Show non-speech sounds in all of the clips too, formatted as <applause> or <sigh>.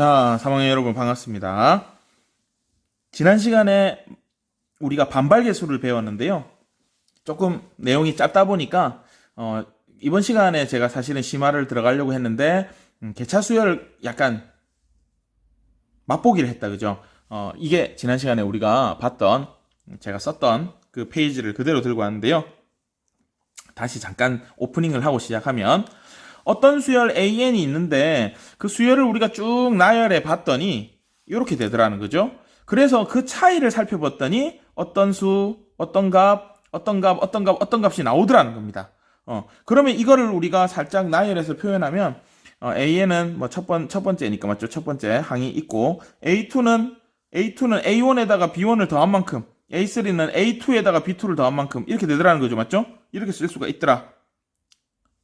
자, 3학년 여러분 반갑습니다. 지난 시간에 우리가 반발 계수를 배웠는데요. 조금 내용이 짧다 보니까 어, 이번 시간에 제가 사실은 심화를 들어가려고 했는데 음, 개차 수열을 약간 맛보기를 했다 그죠? 어, 이게 지난 시간에 우리가 봤던 제가 썼던 그 페이지를 그대로 들고 왔는데요. 다시 잠깐 오프닝을 하고 시작하면 어떤 수열 AN이 있는데 그 수열을 우리가 쭉 나열해 봤더니 이렇게 되더라는 거죠. 그래서 그 차이를 살펴봤더니 어떤 수, 어떤 값, 어떤 값, 어떤 값, 어떤 값이 나오더라는 겁니다. 어, 그러면 이거를 우리가 살짝 나열해서 표현하면 어, AN은 뭐 첫 번, 첫 번째니까 맞죠? 첫 번째 항이 있고 A2는 A2는 A1에다가 B1을 더한 만큼 A3는 A2에다가 B2를 더한 만큼 이렇게 되더라는 거죠. 맞죠? 이렇게 쓸 수가 있더라.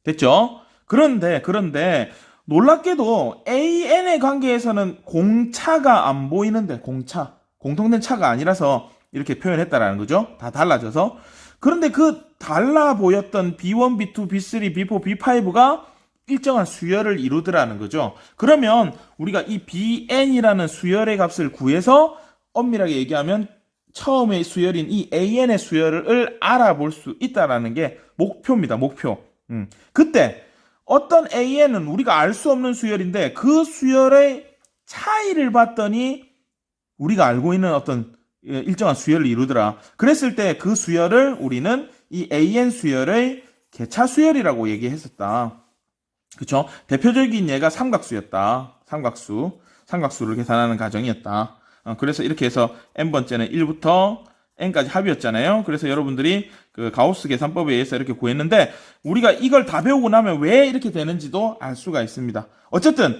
됐죠? 그런데 그런데 놀랍게도 AN의 관계에서는 공차가 안 보이는데 공차 공통된 차가 아니라서 이렇게 표현했다라는 거죠. 다 달라져서 그런데 그 달라 보였던 B1, B2, B3, B4, B5가 일정한 수열을 이루더라는 거죠. 그러면 우리가 이 BN이라는 수열의 값을 구해서 엄밀하게 얘기하면 처음의 수열인 이 AN의 수열을 알아볼 수 있다라는 게 목표입니다. 목표. 음. 그때 어떤 AN은 우리가 알 수 없는 수열인데 그 수열의 차이를 봤더니 우리가 알고 있는 어떤 예, 일정한 수열을 이루더라. 그랬을 때 그 수열을 우리는 이 AN 수열의 개차 수열이라고 얘기했었다. 그쵸? 대표적인 예가 삼각수였다. 삼각수. 삼각수를 계산하는 과정이었다. 어, 그래서 이렇게 해서 n번째는 1부터 n까지 합이었잖아요. 그래서 여러분들이 그 가우스 계산법에 의해서 이렇게 구했는데 우리가 이걸 다 배우고 나면 왜 이렇게 되는지도 알 수가 있습니다. 어쨌든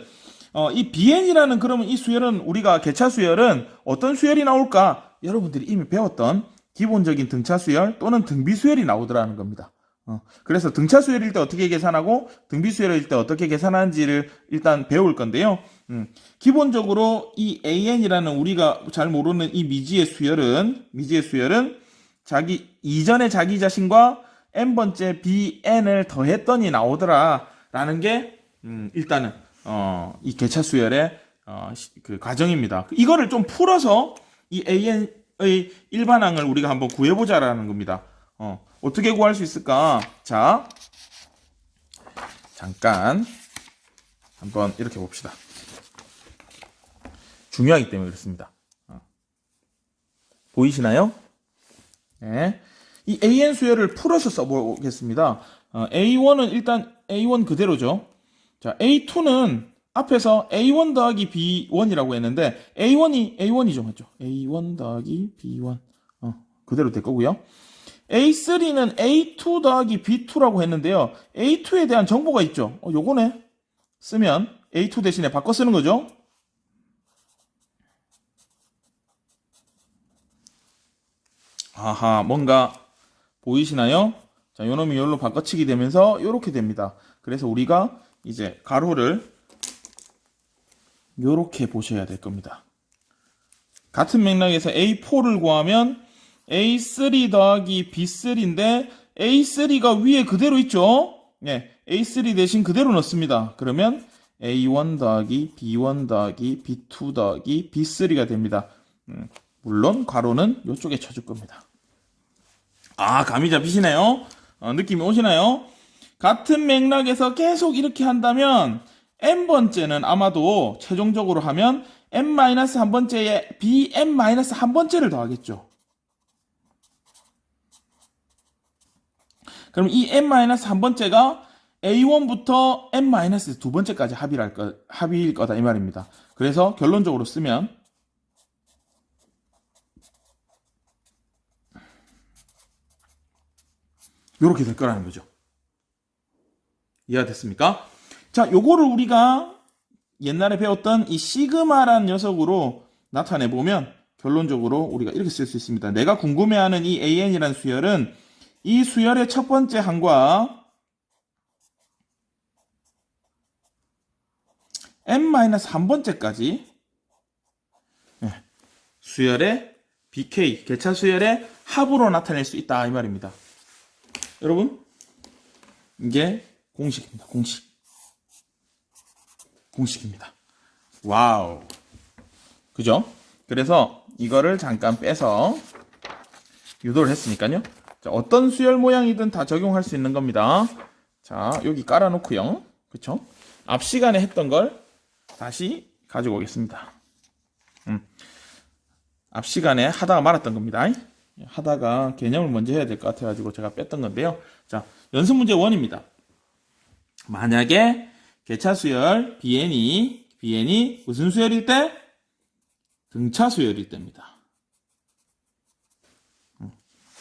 어, 이 bn이라는 그러면 이 수열은 우리가 개차 수열은 어떤 수열이 나올까? 여러분들이 이미 배웠던 기본적인 등차 수열 또는 등비 수열이 나오더라는 겁니다. 어, 그래서 등차 수열일 때 어떻게 계산하고 등비 수열일 때 어떻게 계산하는지를 일단 배울 건데요. 음, 기본적으로 이 AN이라는 우리가 잘 모르는 이 미지의 수열은 미지의 수열은 자기 이전의 자기 자신과 n번째 bn을 더했더니 나오더라 라는 게 음, 일단은 어, 이 개차 수열의 어, 시- 그 과정입니다. 이거를 좀 풀어서 이 AN의 일반항을 우리가 한번 구해보자라는 겁니다. 어, 어떻게 구할 수 있을까? 자, 잠깐 한번 이렇게 봅시다. 중요하기 때문에 그렇습니다. 어. 보이시나요? 네. 이 AN 수열을 풀어서 써보겠습니다. 어, A1은 일단 A1 그대로죠. 자, A2는 앞에서 A1 더하기 B1이라고 했는데 A1이 A1이죠, 맞죠? A1 더하기 B1 어, 그대로 될 거고요. A3는 A2 더하기 B2라고 했는데요. A2에 대한 정보가 있죠. 어, 요거네. 쓰면 A2 대신에 바꿔 쓰는 거죠. 아하, 뭔가 보이시나요? 자, 요놈이 요로 바꿔치기 되면서 요렇게 됩니다. 그래서 우리가 이제 가로를 요렇게 보셔야 될 겁니다. 같은 맥락에서 A4를 구하면 A3 더하기 B3인데 A3가 위에 그대로 있죠? 네, A3 대신 그대로 넣습니다. 그러면 A1 더하기 B1 더하기 B2 더하기 B3가 됩니다. 음, 물론 괄호는 이쪽에 쳐줄 겁니다. 아, 감이 잡히시나요? 어, 느낌이 오시나요? 같은 맥락에서 계속 이렇게 한다면 n번째는 아마도 최종적으로 하면 n-1번째에 bn-1번째를 더하겠죠. 그럼 이 n-1번째가 a1부터 n-두 번째까지 합의할 거, 합의일 거다 이 말입니다. 그래서 결론적으로 쓰면 이렇게 될 거라는 거죠. 이해가 됐습니까? 자, 요거를 우리가 옛날에 배웠던 이 시그마란 녀석으로 나타내 보면 결론적으로 우리가 이렇게 쓸 수 있습니다. 내가 궁금해하는 이 AN이라는 수열은 이 수열의 첫 번째 항과 n-1번째까지 수열의 BK, 개차 수열의 합으로 나타낼 수 있다 이 말입니다. 여러분, 이게 공식입니다. 공식. 공식입니다. 와우. 그죠? 그래서 이거를 잠깐 빼서 유도를 했으니까요. 자, 어떤 수열 모양이든 다 적용할 수 있는 겁니다. 자, 여기 깔아놓고요. 그쵸? 앞 시간에 했던 걸 다시 가지고 오겠습니다. 음. 앞 시간에 하다가 말았던 겁니다. 하다가 개념을 먼저 해야 될 것 같아가지고 제가 뺐던 건데요. 자, 연습 문제 1입니다. 만약에 개차 수열 BN이 BN이 무슨 수열일 때? 등차 수열일 때입니다. 음.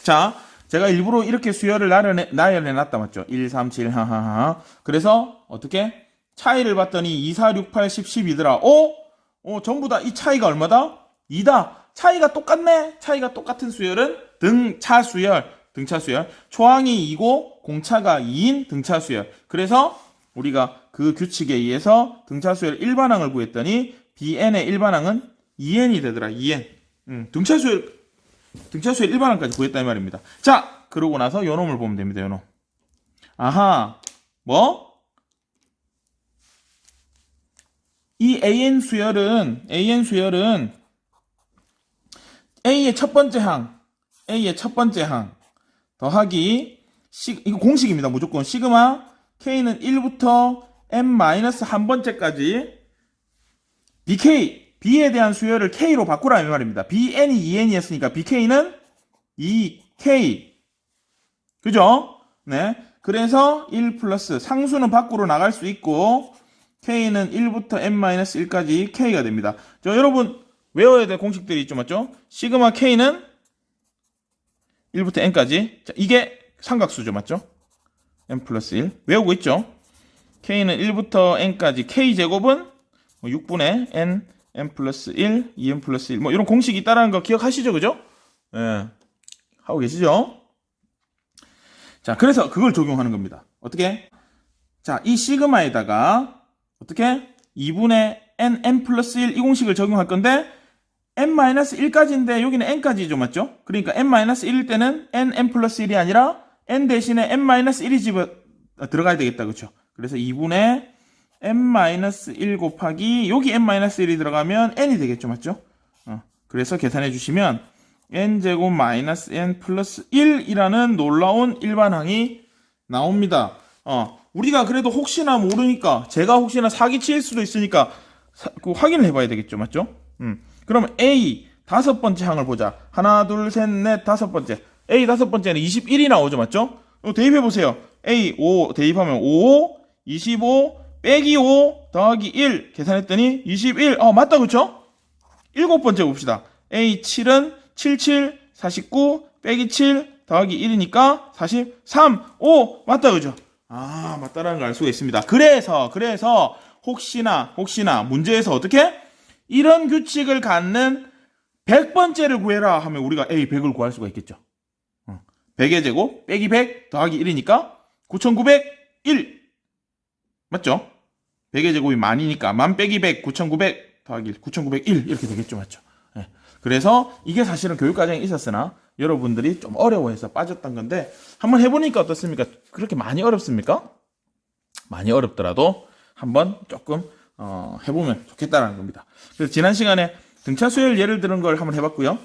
자, 제가 일부러 이렇게 수열을 나열해, 나열해 놨다 맞죠? 1, 3, 7, 하하하. 그래서 어떻게? 차이를 봤더니 2, 4, 6, 8, 10, 12더라. 어? 어, 전부 다 이 차이가 얼마다? 2다. 차이가 똑같네? 차이가 똑같은 수열은 등차 수열. 등차 수열. 초항이 2고 공차가 2인 등차 수열. 그래서 우리가 그 규칙에 의해서 등차 수열 일반항을 구했더니 BN의 일반항은 2N이 되더라. 2N. 음, 등차 수열 등차 수열 일반항까지 구했다 이 말입니다. 자, 그러고 나서 요 놈을 보면 됩니다. 요 놈. 아하. 뭐? 이 AN 수열은 AN 수열은 A의 첫 번째 항, A의 첫 번째 항 더하기 시, 이거 공식입니다. 무조건 시그마 K는 1부터 n-한 번째까지 BK B에 대한 수열을 K로 바꾸라 이 말입니다. BN이 2N이었으니까 BK는 2K 그죠? 네. 그래서 1 플러스 상수는 밖으로 나갈 수 있고 K는 1부터 n-1까지 K가 됩니다. 저 여러분 외워야 될 공식들이 있죠, 맞죠? 시그마 K는 1부터 n까지. 자, 이게 삼각수죠, 맞죠? n 플러스 1. 외우고 있죠? K는 1부터 n까지. K제곱은 6분의 n, n 플러스 1, 2n 플러스 1. 뭐 이런 공식이 있다는 거 기억하시죠, 그죠? 예. 네. 하고 계시죠? 자, 그래서 그걸 적용하는 겁니다. 어떻게? 자, 이 시그마에다가 어떻게? 2분의 n, n 플러스 1 이 공식을 적용할 건데 n-1까지인데 여기는 n까지죠, 맞죠? 그러니까 n-1일 때는 n, n 플러스 1이 아니라 n 대신에 n-1이 집어 들어가야 되겠다, 그렇죠? 그래서 2분의 n-1 곱하기 여기 n-1이 들어가면 n이 되겠죠, 맞죠? 어, 그래서 계산해 주시면 n제곱 마이너스 n 플러스 1이라는 놀라운 일반항이 나옵니다. 어, 우리가 그래도 혹시나 모르니까 제가 혹시나 사기칠 수도 있으니까 사, 그 확인을 해봐야 되겠죠, 맞죠? 음. 그러면 A 다섯 번째 항을 보자. 하나, 둘, 셋, 넷, 다섯 번째. A 다섯 번째는 21이 나오죠, 맞죠? 대입해 보세요. A 5 대입하면 5, 25 빼기 5 더하기 1 계산했더니 21. 어, 맞다, 그쵸? 일곱 번째 봅시다. A 7은 77, 49 빼기 7 더하기 1이니까 43. 오, 맞다, 그죠? 아, 맞다라는 걸 알 수가 있습니다. 그래서, 그래서, 혹시나, 혹시나, 문제에서 어떻게? 이런 규칙을 갖는 100번째를 구해라 하면 우리가 A 100을 구할 수가 있겠죠. 100의 제곱 빼기 100 더하기 1이니까 9901 맞죠? 100의 제곱이 만이니까 만 빼기 100 9900 더하기 9901 이렇게 되겠죠. 맞죠? 네. 그래서 이게 사실은 교육 과정에 있었으나 여러분들이 좀 어려워해서 빠졌던 건데 한번 해보니까 어떻습니까? 그렇게 많이 어렵습니까? 많이 어렵더라도 한번 조금 어, 해보면 좋겠다라는 겁니다. 그래서 지난 시간에 등차 수열 예를 들은 걸 한번 해봤고요.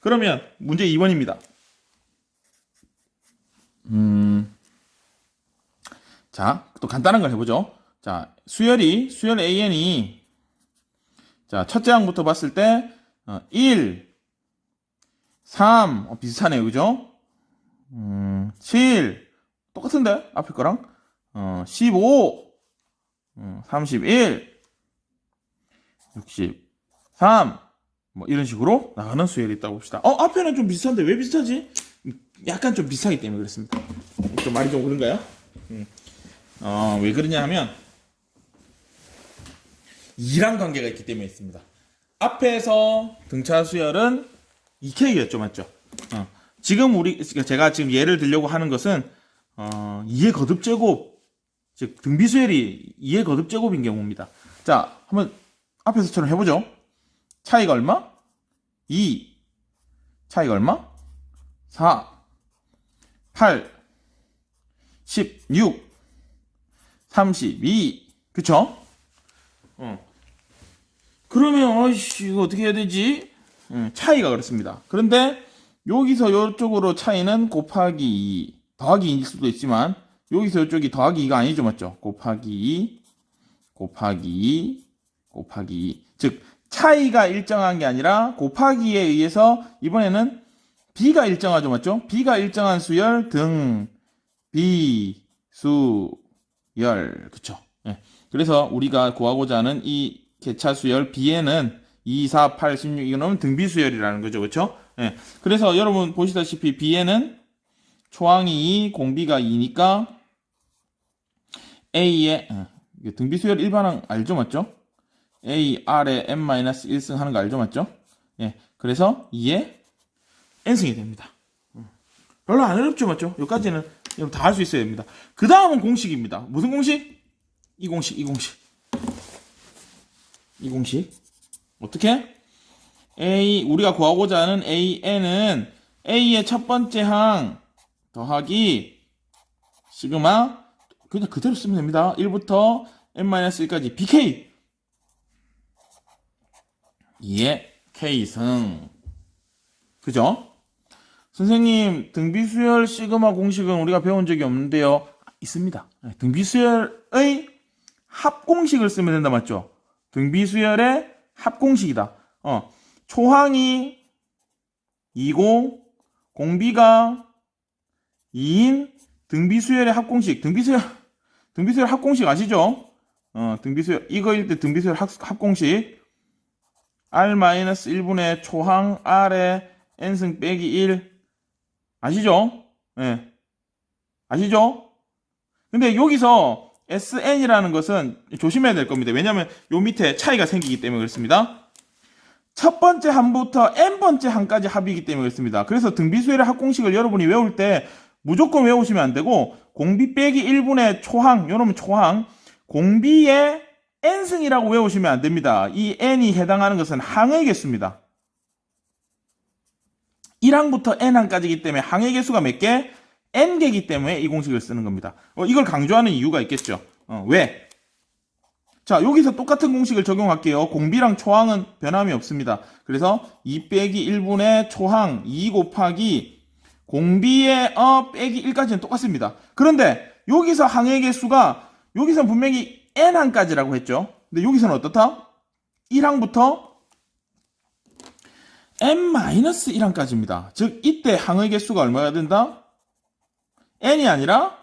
그러면 문제 2번입니다. 음, 자, 또 간단한 걸 해보죠. 자, 수열이, 수열 AN이, 자, 첫째 항부터 봤을 때, 어, 1, 3, 어, 비슷하네요. 그죠? 음, 7, 똑같은데? 앞에 거랑? 어, 15, 음, 31, 63, 뭐 이런 식으로 나가는 수열이 있다고 봅시다. 어, 앞에는 좀 비슷한데 왜 비슷하지? 약간 좀 비슷하기 때문에 그렇습니다. 좀 말이 좀 그런가요? 음. 어, 왜 그러냐 하면 이랑 관계가 있기 때문에 있습니다. 앞에서 등차 수열은 2K였죠, 맞죠? 어, 지금 우리 제가 지금 예를 들려고 하는 것은 어, 2의 거듭 제곱, 즉 등비 수열이 2의 거듭 제곱인 경우입니다. 자, 한번 앞에서처럼 해보죠. 차이가 얼마? 2. 차이가 얼마? 4. 8. 16. 32. 그쵸? 어. 그러면 어이씨 이거 어떻게 해야 되지? 음, 차이가 그렇습니다. 그런데 여기서 이쪽으로 차이는 곱하기 2, 더하기 2일 수도 있지만 여기서 이쪽이 더하기 2가 아니죠, 맞죠? 곱하기 2, 곱하기 2, 곱하기 2. 즉 차이가 일정한 게 아니라 곱하기에 의해서 이번에는 b가 일정하죠, 맞죠? b가 일정한 수열 등 b 수열 그쵸? 예. 그래서 우리가 구하고자 하는 이 개차 수열 b에는 2, 4, 8, 16 이거는 등비 수열이라는 거죠, 그렇죠? 예. 그래서 여러분 보시다시피 b에는 초항이 2, 공비가 2니까 a의 어, 이게 등비 수열 일반항 알죠, 맞죠? A r에 n-1승 하는 거 알죠, 맞죠? 예. 그래서 2에 n승이 됩니다. 음. 별로 안 어렵죠, 맞죠? 여기까지는 여러분 다 할 수 있어야 됩니다. 그 다음은 공식입니다. 무슨 공식? 이 공식, 이 공식. 이 공식. 어떻게? A, 우리가 구하고자 하는 AN은 A의 첫 번째 항 더하기 시그마 그냥 그대로 쓰면 됩니다. 1부터 n-1까지 BK 2의 K승 그죠? 선생님 등비수열 시그마 공식은 우리가 배운 적이 없는데요. 있습니다. 네, 등비수열의 합공식을 쓰면 된다 맞죠? 등비수열의 합공식이다. 어, 초항이 2고 공비가 2인 등비수열의 합공식. 등비수열 <laughs> 등비수열 합공식 아시죠? 어, 등비수열 이거일 때 등비수열 합, 합공식 r-1분의 초항 r의 n승 빼기 1 아시죠? 예. 네. 아시죠? 근데 여기서 SN이라는 것은 조심해야 될 겁니다. 왜냐하면 요 밑에 차이가 생기기 때문에 그렇습니다. 첫 번째 항부터 n번째 항까지 합이기 때문에 그렇습니다. 그래서 등비수열의 합공식을 여러분이 외울 때 무조건 외우시면 안 되고 공비 빼기 1분의 초항, 요놈은 초항, 공비의 n승이라고 외우시면 안 됩니다. 이 n이 해당하는 것은 항의 개수입니다. 1항부터 n항까지이기 때문에 항의 개수가 몇 개? n개이기 때문에 이 공식을 쓰는 겁니다. 어, 이걸 강조하는 이유가 있겠죠. 어, 왜? 자, 여기서 똑같은 공식을 적용할게요. 공비랑 초항은 변함이 없습니다. 그래서 2 빼기 1분의 초항 2 곱하기 공비의 어 빼기 1까지는 똑같습니다. 그런데 여기서 항의 개수가 여기서 분명히 n항까지라고 했죠. 근데 여기서는 어떻다? 1항부터 n-1항까지입니다. 즉 이때 항의 개수가 얼마가 된다? n이 아니라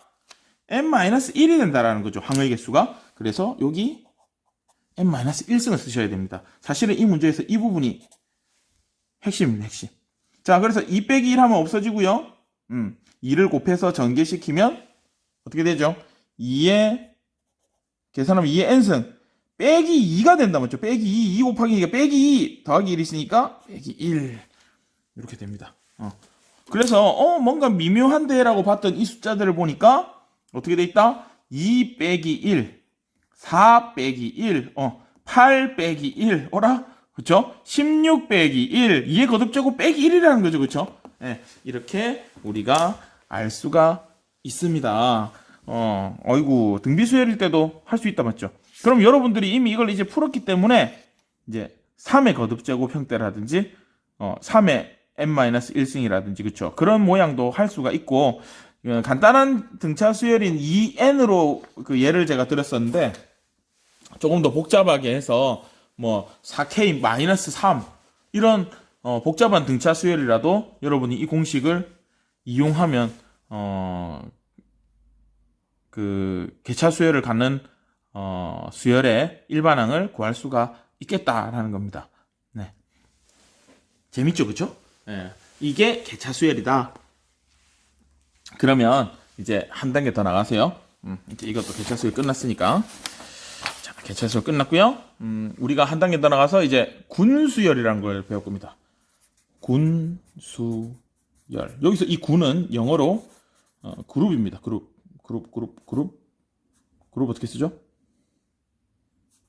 n-1이 된다라는 거죠. 항의 개수가. 그래서 여기 n-1승을 쓰셔야 됩니다. 사실은 이 문제에서 이 부분이 핵심입니다. 핵심. 자, 그래서 2 빼기 1 하면 없어지고요. 음, 2를 곱해서 전개시키면 어떻게 되죠? 2에 계산하면 2의 n승 빼기 2가 된다 맞죠? 빼기 2, 2 곱하기 2가 빼기 2 더하기 1이 있으니까 빼기 1 이렇게 됩니다. 어. 그래서 어 뭔가 미묘한데라고 봤던 이 숫자들을 보니까 어떻게 돼 있다? 2 빼기 1, 4 빼기 1, 어, 8 빼기 1, 어라? 그쵸? 16 빼기 1, 2의 거듭제곱 빼기 1이라는 거죠, 그쵸? 네, 이렇게 우리가 알 수가 있습니다. 어, 어이구, 등비수열일 때도 할 수 있다, 맞죠? 그럼 여러분들이 이미 이걸 이제 풀었기 때문에 이제 3의 거듭제곱 형태라든지 어, 3의 n-1승이라든지 그쵸 그런 모양도 할 수가 있고 어, 간단한 등차 수열인 2n으로 그 예를 제가 드렸었는데 조금 더 복잡하게 해서 뭐 4k-3 이런 어, 복잡한 등차 수열이라도 여러분이 이 공식을 이용하면 어, 그 개차 수열을 갖는 어, 수열의 일반항을 구할 수가 있겠다라는 겁니다. 네. 재밌죠, 그쵸? 네. 이게 개차 수열이다. 그러면 이제 한 단계 더 나가세요. 음, 이제 이것도 개차 수열 끝났으니까. 자, 개차 수열 끝났고요. 음, 우리가 한 단계 더 나가서 이제 군수열이라는 걸 배울 겁니다. 군수열. 여기서 이 군은 영어로 어, 그룹입니다. 그룹, 그룹, 그룹, 그룹. 그룹 어떻게 쓰죠?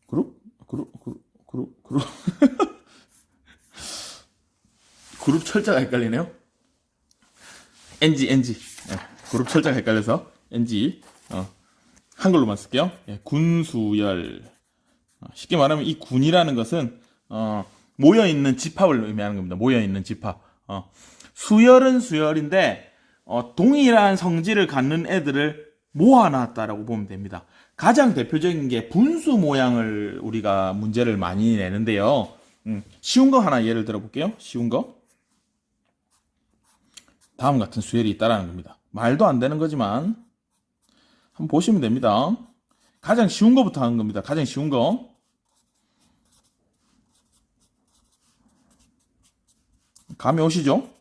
그룹? 그룹, 그룹, 그룹, 그룹. <laughs> 그룹 철자가 헷갈리네요. NG, NG. 네, 그룹 철자가 헷갈려서 NG. 어, 한글로만 쓸게요. 예, 군수열. 어, 쉽게 말하면 이 군이라는 것은 어, 모여 있는 집합을 의미하는 겁니다. 모여 있는 집합. 어, 수열은 수열인데 어, 동일한 성질을 갖는 애들을 모아놨다라고 보면 됩니다. 가장 대표적인 게 분수 모양을 우리가 문제를 많이 내는데요. 음, 쉬운 거 하나 예를 들어 볼게요. 쉬운 거. 다음 같은 수열이 있다라는 겁니다. 말도 안 되는 거지만 한번 보시면 됩니다. 가장 쉬운 거부터 하는 겁니다. 가장 쉬운 거. 감이 오시죠?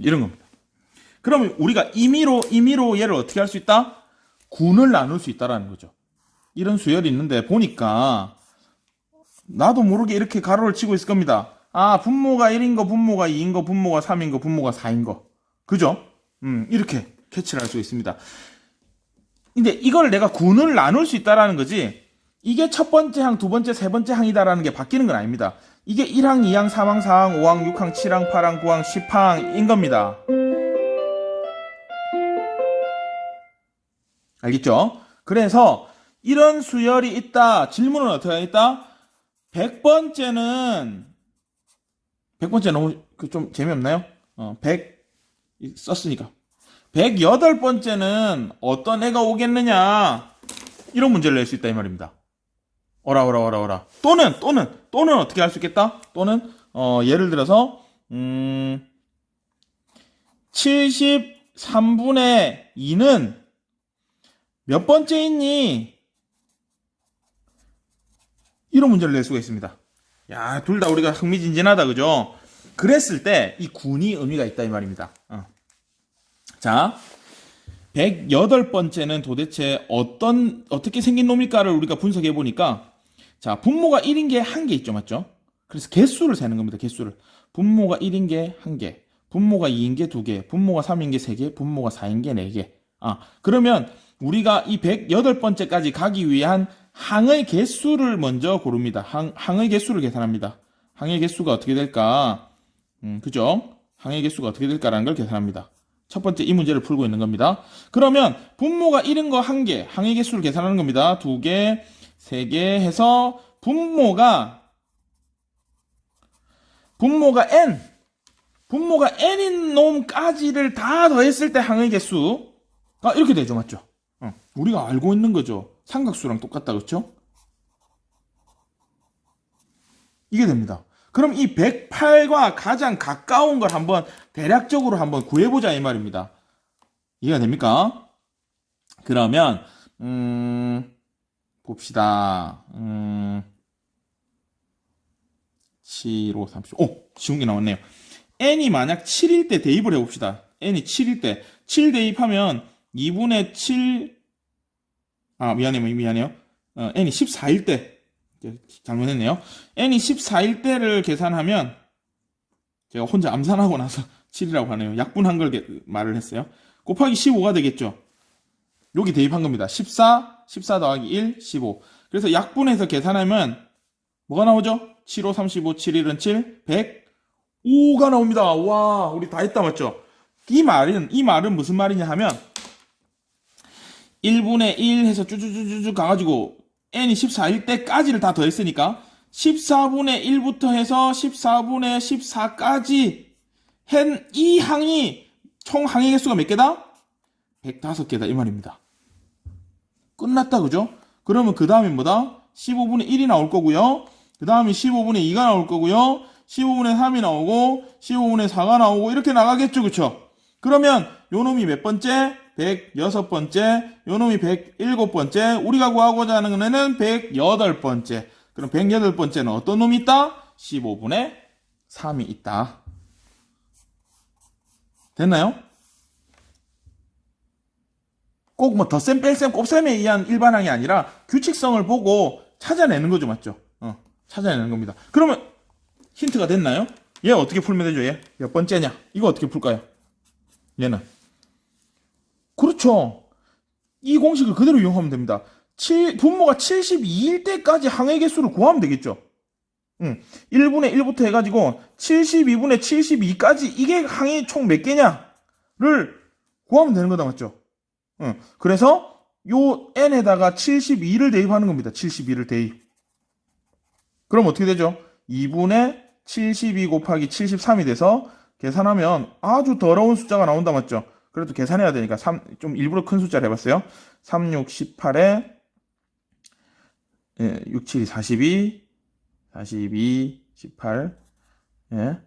이런 겁니다. 그러면 우리가 임의로 임의로 얘를 어떻게 할 수 있다? 군을 나눌 수 있다라는 거죠. 이런 수열이 있는데 보니까 나도 모르게 이렇게 가로를 치고 있을 겁니다. 아, 분모가 1인 거, 분모가 2인 거, 분모가 3인 거, 분모가 4인 거. 그죠? 음, 이렇게 캐치를 할 수 있습니다. 근데 이걸 내가 군을 나눌 수 있다라는 거지. 이게 첫 번째 항, 두 번째, 세 번째 항이다라는 게 바뀌는 건 아닙니다. 이게 1항, 2항, 3항, 4항, 5항, 6항, 7항, 8항, 9항, 10항인 겁니다. 알겠죠? 그래서 이런 수열이 있다. 질문은 어떻게 있다? 100번째는 100번째 너무 그좀 재미없나요? 어, 100 썼으니까. 108번째는 어떤 애가 오겠느냐? 이런 문제를 낼 수 있다 이 말입니다. 어라 어라 어라 어라. 또는 또는 또는 어떻게 할 수 있겠다? 또는 어, 예를 들어서 음 73분의 2는 몇 번째 있니? 이런 문제를 낼 수가 있습니다. 야, 둘 다 우리가 흥미진진하다, 그죠? 그랬을 때 이 군이 의미가 있다 이 말입니다. 어. 자, 108번째는 도대체 어떤 어떻게 생긴 놈일까를 우리가 분석해 보니까 자, 분모가 1인 게 한 개 있죠, 맞죠? 그래서 개수를 세는 겁니다. 개수를. 분모가 1인 게 한 개, 분모가 2인 게 두 개, 분모가 3인 게 세 개, 분모가 4인 게 네 개. 아, 그러면 우리가 이 108번째까지 가기 위한 항의 개수를 먼저 고릅니다. 항, 항의 개수를 계산합니다. 항의 개수가 어떻게 될까? 음, 그죠? 항의 개수가 어떻게 될까라는 걸 계산합니다. 첫 번째 이 문제를 풀고 있는 겁니다. 그러면 분모가 1인 거한 개, 항의 개수를 계산하는 겁니다. 두 개, 세 개 해서 분모가 분모가 n 분모가 n인 놈까지를 다 더했을 때 항의 개수가 이렇게 되죠, 맞죠? 어, 우리가 알고 있는 거죠. 삼각수랑 똑같다, 그렇죠? 이게 됩니다. 그럼 이 108과 가장 가까운 걸 한번 대략적으로 한번 구해보자 이 말입니다. 이해가 됩니까? 그러면 음, 봅시다. 음, 7, 5, 30. 오! 쉬운 게 나왔네요. n이 만약 7일 때 대입을 해봅시다. n이 7일 때. 7 대입하면 2분의 7, 아, 미안해요. 미안해요. 어, n이 14일 때. 잘못했네요. n이 14일 때를 계산하면 제가 혼자 암산하고 나서 7이라고 하네요. 약분한 걸 게- 말을 했어요. 곱하기 15가 되겠죠. 여기 대입한 겁니다. 14, 14 더하기 1, 15. 그래서 약분해서 계산하면 뭐가 나오죠? 7, 5, 35, 7, 1은 7, 100, 5가 나옵니다. 와, 우리 다 했다 맞죠? 이 말은 이 말은 무슨 말이냐 하면 1분의 1 해서 쭈쭈쭈쭈 가가지고 n이 14일 때까지를 다 더했으니까 14분의 1부터 해서 14분의 14까지 한 이 항이 총 항의 개수가 몇 개다? 105개다 이 말입니다. 끝났다 그죠? 그러면 그 다음에 뭐다? 15분의 1이 나올 거고요. 그 다음에 15분의 2가 나올 거고요. 15분의 3이 나오고 15분의 4가 나오고 이렇게 나가겠죠 그쵸? 그러면 요 놈이 몇 번째? 106번째, 요 놈이 107번째, 우리가 구하고자 하는 애는 108번째. 그럼 108번째는 어떤 놈이 있다? 15분의 3이 있다. 됐나요? 꼭뭐 덧셈, 뺄셈, 곱셈에 의한 일반항이 아니라 규칙성을 보고 찾아내는 거죠, 맞죠? 어, 찾아내는 겁니다. 그러면 힌트가 됐나요? 얘 어떻게 풀면 되죠, 얘? 몇 번째냐? 이거 어떻게 풀까요? 얘는. 그렇죠. 이 공식을 그대로 이용하면 됩니다. 7, 분모가 72일 때까지 항의 개수를 구하면 되겠죠. 응. 1분의 1부터 해가지고 72분의 72까지 이게 항이 총 몇 개냐를 구하면 되는 거다, 맞죠? 응. 그래서 요 n에다가 72를 대입하는 겁니다. 72를 대입. 그럼 어떻게 되죠? 2분의 72 곱하기 73이 돼서 계산하면 아주 더러운 숫자가 나온다 맞죠? 그래도 계산해야 되니까 3, 좀 일부러 큰 숫자를 해봤어요. 3, 6, 18에 예, 6, 7이 42, 42, 18, 예.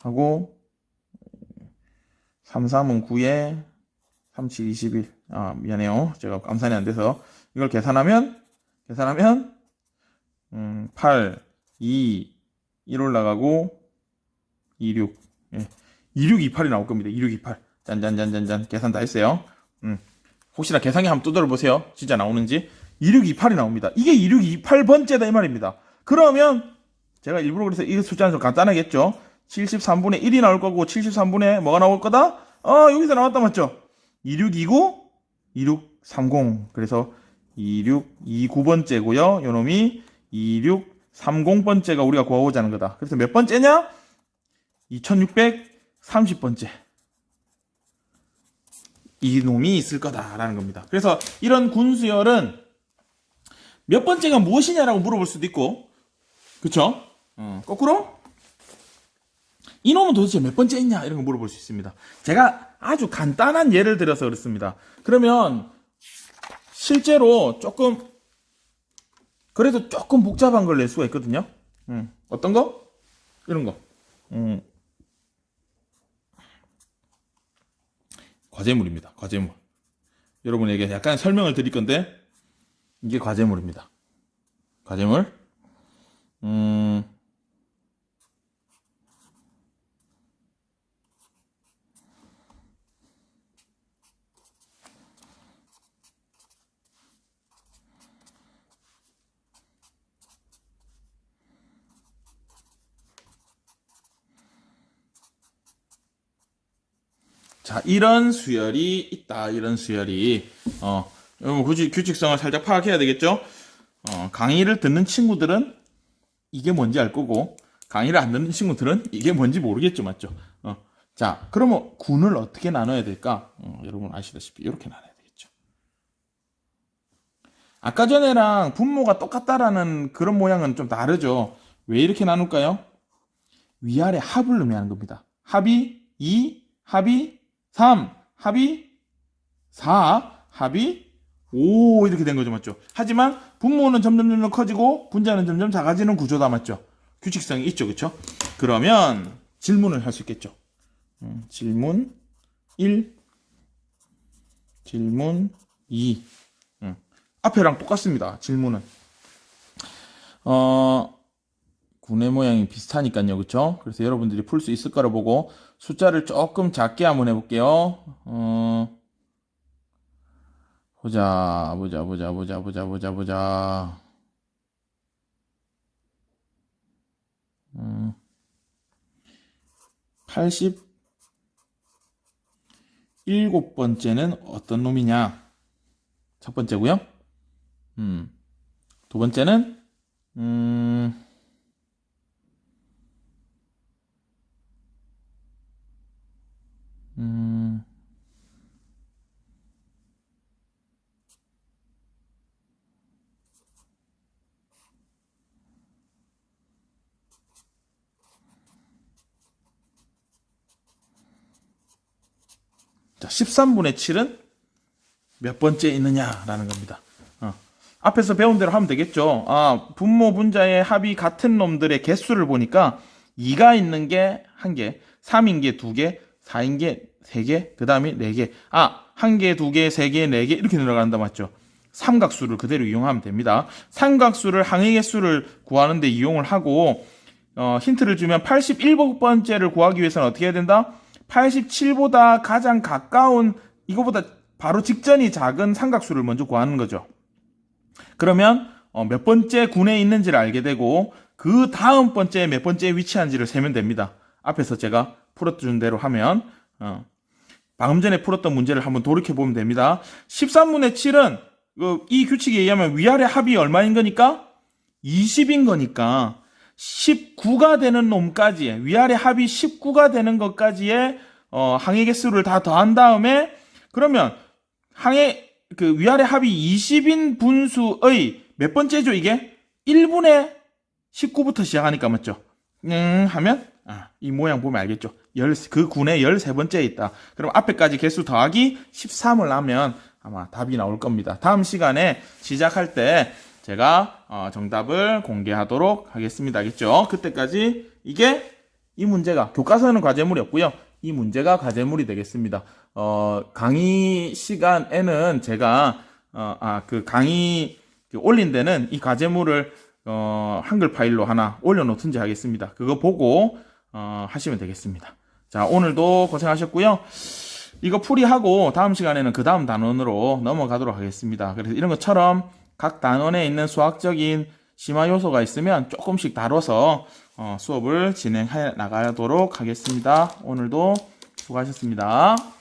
하고 3, 3은 9에 3, 7, 21. 아, 미안해요. 제가 감산이 안 돼서 이걸 계산하면 계산하면 음, 8, 2, 1 올라가고 26. 예. 2628이 나올 겁니다. 2628. 짠짠짠짠짠. 계산 다 했어요. 음. 혹시나 계산기 한번 두드려 보세요. 진짜 나오는지. 2628이 나옵니다. 이게 2628번째다 이 말입니다. 그러면 제가 일부러 그래서 이 숫자는 좀 간단하겠죠. 73분의 1이 나올 거고 73분의 뭐가 나올 거다? 어, 여기서 나왔다 맞죠? 2629, 2630. 그래서 2629번째고요. 요놈이 2630번째가 우리가 구하고자 하는 거다. 그래서 몇 번째냐? 2630번째. 이 놈이 있을 거다라는 겁니다. 그래서 이런 군수열은 몇 번째가 무엇이냐라고 물어볼 수도 있고, 그쵸? 어, 거꾸로 이 놈은 도대체 몇 번째 있냐 이런 거 물어볼 수 있습니다. 제가 아주 간단한 예를 들어서 그렇습니다. 그러면 실제로 조금 그래도 조금 복잡한 걸 낼 수가 있거든요. 음, 어떤 거? 이런 거. 음. 과제물입니다. 과제물. 여러분에게 약간 설명을 드릴 건데 이게 과제물입니다. 과제물. 음. 자, 이런 수열이 있다. 이런 수열이. 어, 여러분 굳이 규칙성을 살짝 파악해야 되겠죠? 어, 강의를 듣는 친구들은 이게 뭔지 알 거고, 강의를 안 듣는 친구들은 이게 뭔지 모르겠죠. 맞죠? 어, 자, 그러면 군을 어떻게 나눠야 될까? 어, 여러분 아시다시피 이렇게 나눠야 되겠죠. 아까 전에랑 분모가 똑같다라는 그런 모양은 좀 다르죠. 왜 이렇게 나눌까요? 위아래 합을 의미하는 겁니다. 합이 2, 합이 3, 합이 4, 합이 5 이렇게 된 거죠, 맞죠? 하지만 분모는 점점 점점 커지고 분자는 점점 작아지는 구조다, 맞죠? 규칙성이 있죠, 그렇죠? 그러면 질문을 할 수 있겠죠. 음, 질문 1, 질문 2. 음, 앞에랑 똑같습니다. 질문은. 어, 군의 모양이 비슷하니까요, 그렇죠? 그래서 여러분들이 풀 수 있을 거라 보고 숫자를 조금 작게 한번 해볼게요. 어, 보자, 보자, 보자, 보자, 보자, 보자, 보자. 음, 87번째는 어떤 놈이냐? 첫 번째고요. 음, 두 번째는 음, 음, 13분의 7은 몇 번째 있느냐라는 겁니다. 어. 앞에서 배운 대로 하면 되겠죠. 아, 분모 분자의 합이 같은 놈들의 개수를 보니까 2가 있는 게 1개, 3인 게 2개, 4인 게 3개, 그 다음에 4개. 아, 1개, 2개, 3개, 4개 이렇게 늘어간다 맞죠? 삼각수를 그대로 이용하면 됩니다. 삼각수를 항의 개수를 구하는데 이용을 하고 어, 힌트를 주면 81번째를 구하기 위해서는 어떻게 해야 된다? 87보다 가장 가까운 이거보다 바로 직전이 작은 삼각수를 먼저 구하는 거죠. 그러면 어, 몇 번째 군에 있는지를 알게 되고 그 다음 번째 몇 번째에 위치한지를 세면 됩니다. 앞에서 제가 풀어준 대로 하면 어, 방금 전에 풀었던 문제를 한번 돌이켜 보면 됩니다. 13분의 7은 그, 이 규칙에 의하면 위아래 합이 얼마인 거니까 20인 거니까 19가 되는 놈까지 위아래 합이 19가 되는 것까지의 어, 항의 개수를 다 더한 다음에 그러면 항의 그 위아래 합이 20인 분수의 몇 번째죠 이게? 1분의 19부터 시작하니까 맞죠? 음 하면 아, 이 모양 보면 알겠죠? 열, 그 군의 13번째에 있다. 그럼 앞에까지 개수 더하기 13을 하면 아마 답이 나올 겁니다. 다음 시간에 시작할 때 제가 어, 정답을 공개하도록 하겠습니다. 알겠죠? 그때까지 이게 이 문제가 교과서는 과제물이 없고요. 이 문제가 과제물이 되겠습니다. 어, 강의 시간에는 제가 어, 아, 그 강의 그 올린 데는 이 과제물을 어, 한글 파일로 하나 올려놓든지 하겠습니다. 그거 보고 어, 하시면 되겠습니다. 자, 오늘도 고생하셨고요. 이거 풀이하고 다음 시간에는 그 다음 단원으로 넘어가도록 하겠습니다. 그래서 이런 것처럼 각 단원에 있는 수학적인 심화 요소가 있으면 조금씩 다뤄서 어, 수업을 진행해 나가도록 하겠습니다. 오늘도 수고하셨습니다.